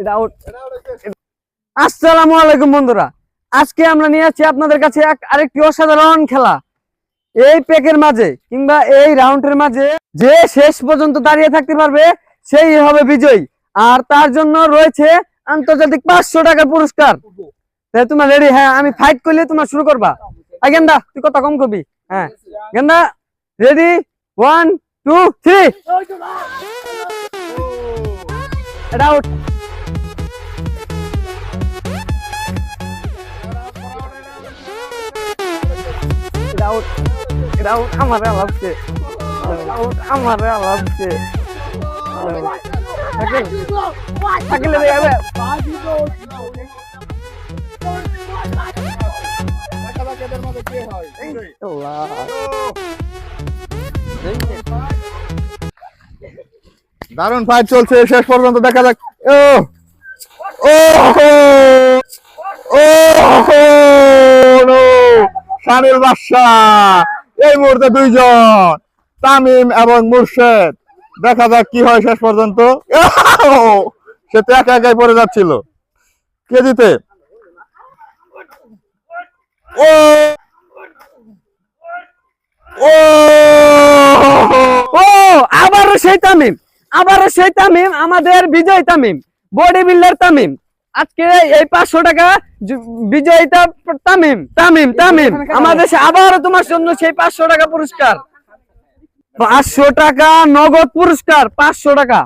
এটা আসসালামু আলাইকুম বন্ধুরা। আজকে আমরা নিয়ে আসছি আপনাদের কাছে আরেকটি অসাধারণ খেলা। এই পেকের মাঝে কিংবা এই রাউন্ডের মাঝে যে শেষ পর্যন্ত দাঁড়িয়ে থাকতে পারবে, সেই হবে বিজয়ী। আর তার জন্য রয়েছে আন্তর্জাতিক পাঁচশো টাকার পুরস্কার। তোমার রেডি হ্যাঁ আমি ফাইট করলে তোমার শুরু করবা। আই গেন্দা, তুই কথা কম করবি। হ্যাঁ গেন্দা রেডি ওয়ান টু থ্রি এটা এটা আউট আমার লাগছে আউট আমার লাগছে থাকলে রে যাবে দারুণ ফাইট চলছে। শেষ পর্যন্ত দেখা যাক। ও! ও! ও! শামিল বাদশাহ এই মুহূর্তে দুইজন, তামিম এবং মুর্শেদ। দেখা যাক কি হয় শেষ পর্যন্ত। সে তো একা একাই পড়ে যাচ্ছিল। কে জিতে? ও! আবারও সেই তামিম, আবারও সেই তামিম, আমাদের বিজয় তামিম বডি বিল্ডার তামিম। আজকে এই পাঁচশো টাকা বিজয়িতা বিজয়ীটা তামিম তামিম। তামিম আমাদের আবারও তোমার জন্য সেই পাঁচশো টাকা পুরস্কার। পাঁচশো টাকা নগদ পুরস্কার পাঁচশো টাকা।